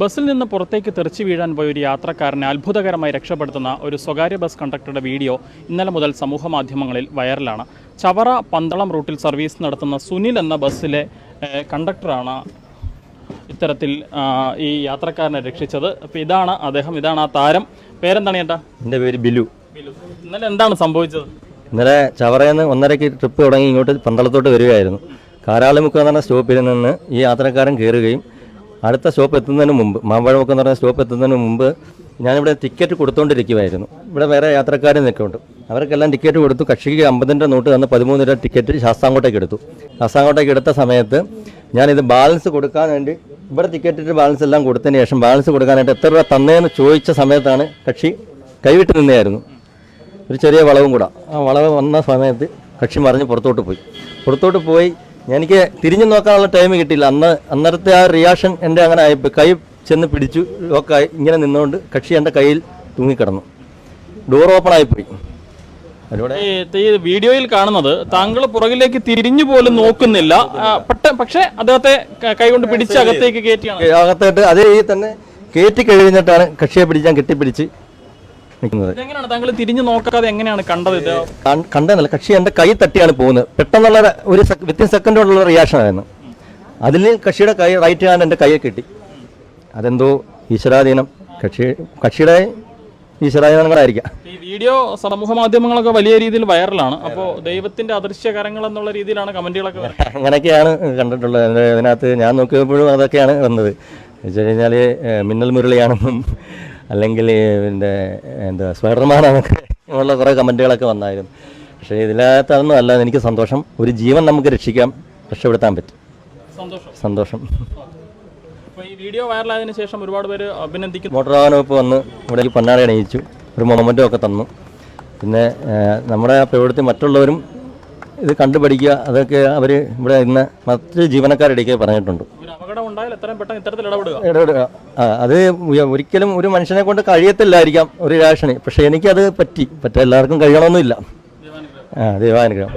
ബസ്സിൽ നിന്ന് പുറത്തേക്ക് തെറിച്ചു വീഴാൻ പോയ ഒരു യാത്രക്കാരനെ അത്ഭുതകരമായി രക്ഷപ്പെടുത്തുന്ന ഒരു സ്വകാര്യ ബസ് കണ്ടക്ടറുടെ വീഡിയോ ഇന്നലെ മുതൽ സമൂഹ മാധ്യമങ്ങളിൽ വൈറലാണ്. ചവറ പന്തളം റൂട്ടിൽ സർവീസ് നടത്തുന്ന സുനിൽ എന്ന ബസ്സിലെ കണ്ടക്ടറാണ് ഇത്തരത്തിൽ ഈ യാത്രക്കാരനെ രക്ഷിച്ചത്. അപ്പോൾ ഇതാണ് അദ്ദേഹം ഇതാണ് ആ താരം. പേരെന്താണ് ചേട്ടാ? എന്റെ പേര് ബിലു. ഇന്നലെ എന്താണ് സംഭവിച്ചത്? ഇന്നലെ ചവറയിൽ നിന്ന് ഒന്നരയ്ക്ക് ട്രിപ്പ് തുടങ്ങി ഇങ്ങോട്ട് പന്തളത്തോട്ട് വരികയായിരുന്നു. കാരാളിമുക്ക് എന്ന് പറഞ്ഞ സ്റ്റോപ്പിൽ നിന്ന് ഈ യാത്രക്കാരൻ കയറുകയും അടുത്ത സ്റ്റോപ്പ് എത്തുന്നതിന് മുമ്പ് മാമ്പഴമൊക്കെ എന്ന് പറഞ്ഞ സ്റ്റോപ്പ് എത്തുന്നതിന് മുമ്പ് ഞാനിവിടെ ടിക്കറ്റ് കൊടുത്തുകൊണ്ടിരിക്കുമായിരുന്നു ഇവിടെ വേറെ യാത്രക്കാർ നിൽക്കുന്നുണ്ട് അവർക്കെല്ലാം ടിക്കറ്റ് കൊടുത്തു. കക്ഷിക്ക് അമ്പതിന്റെ നോട്ട് തന്ന് പതിമൂന്ന് രൂപ ടിക്കറ്റ് ശാസ്താങ്കോട്ടേക്ക് എടുത്തു. ശാസ്താങ്കോട്ടേക്ക് എടുത്ത സമയത്ത് ഞാനിത് ബാലൻസ് കൊടുക്കാൻ വേണ്ടി ഇവിടെ ടിക്കറ്റിന്റെ ബാലൻസ് എല്ലാം കൊടുത്തതിന് ശേഷം ബാലൻസ് കൊടുക്കാനായിട്ട് എത്ര രൂപ തന്നേന്ന് ചോദിച്ച സമയത്താണ് കക്ഷി കൈവിട്ട് നിന്നായിരുന്നു ഒരു ചെറിയ വളവും കൂടെ. ആ വളവ് വന്ന സമയത്ത് കക്ഷി മറിഞ്ഞ് പുറത്തോട്ട് പോയി. പുറത്തോട്ട് പോയി എനിക്ക് തിരിഞ്ഞു നോക്കാനുള്ള ടൈം കിട്ടിയില്ല. അന്ന് അന്നേരത്തെ ആ റിയാക്ഷൻ എന്റെ അങ്ങനെ ആയപ്പോൾ കൈ ചെന്ന് പിടിച്ചു ലോക്കായി ഇങ്ങനെ നിന്നുകൊണ്ട് കക്ഷി എന്റെ കയ്യിൽ തൂങ്ങിക്കിടന്നു. ഡോർ ഓപ്പൺ ആയിപ്പോയി. ഈ ഈ വീഡിയോയിൽ കാണുന്നത് താങ്കൾ പുറകിലേക്ക് തിരിഞ്ഞു പോലും നോക്കുന്നില്ല. പക്ഷെ അദ്ദേഹത്തെ ക- കൈകൊണ്ട് പിടിച്ച് അകത്തേക്ക് കയറ്റിയാണ്. അകത്തായിട്ട് അതേ തന്നെ കയറ്റി കഴിഞ്ഞിട്ടാണ് കക്ഷിയെ പിടിച്ച് ഞാൻ കെട്ടിപ്പിടിച്ച് നിൽക്കുന്നത്. താങ്കൾ തിരിഞ്ഞു നോക്കാതെ എങ്ങനെയാണ് കണ്ടത് കണ്ടെന്നല്ല കക്ഷി എന്റെ കൈ തട്ടിയാണ് പോകുന്നത്. പെട്ടെന്നുള്ള ഒരു വിത്തിൻ സെക്കൻഡ് കൊണ്ടുള്ള റിയാക്ഷൻ ആയിരുന്നു. അതിൽ കക്ഷിയുടെ കൈ റൈറ്റ് ഹാൻഡ് എന്റെ കൈയെ കിട്ടി. അതെന്തോ ഈശ്വരാധീനം. കക്ഷി കക്ഷിയുടെ ഈശ്വരാധീനങ്ങളായിരിക്കാം. ഈ വീഡിയോ സമൂഹ മാധ്യമങ്ങളൊക്കെ വലിയ രീതിയിൽ വൈറലാണ്. അപ്പോൾ ദൈവത്തിന്റെ അദൃശ്യകരങ്ങൾ എന്നുള്ള രീതിയിലാണ് കമന്റുകളൊക്കെ. അങ്ങനെയൊക്കെയാണ് കണ്ടിട്ടുള്ളത്. അതിനകത്ത് ഞാൻ നോക്കിയപ്പോഴും അതൊക്കെയാണ് വന്നത്. വെച്ച് കഴിഞ്ഞാൽ മിന്നൽ മുരളിയാണെന്നും അല്ലെങ്കിൽ എന്റെ എന്താ സ്പൈഡർമാനാണെന്നൊക്കെ ഉള്ള കുറേ കമന്റുകളൊക്കെ വന്നായിരുന്നു. പക്ഷേ ഇതിനകത്തൊന്നും അല്ല എനിക്ക് സന്തോഷം. ഒരു ജീവൻ നമുക്ക് രക്ഷിക്കാം രക്ഷപ്പെടുത്താൻ പറ്റും. സന്തോഷം. ഈ വീഡിയോ വൈറലായതിനു ശേഷം ഒരുപാട് പേര് അഭിനന്ദിക്കുന്നു. മോട്ടോർ വാഹന വകുപ്പ് വന്ന് ഇവിടെ പൊന്നാളി പൊന്നാട അണിയിച്ചു ഒരു മൊമെന്റും ഒക്കെ തന്നു. പിന്നെ നമ്മുടെ പ്രവൃത്തി മറ്റുള്ളവരും ഇത് കണ്ടുപഠിക്കുക അതൊക്കെ അവർ ഇവിടെ ഇന്ന് മറ്റ് ജീവനക്കാരുടെയൊക്കെ പറഞ്ഞിട്ടുണ്ട്. ഇടപെടുക. അത് ഒരിക്കലും ഒരു മനുഷ്യനെ കൊണ്ട് കഴിയത്തില്ലായിരിക്കാം ഒരു രാഷണി പക്ഷേ എനിക്കത് പറ്റി. പറ്റ എല്ലാവർക്കും കഴിയണമെന്നില്ല ആ ദൈവാനുഗ്രഹം.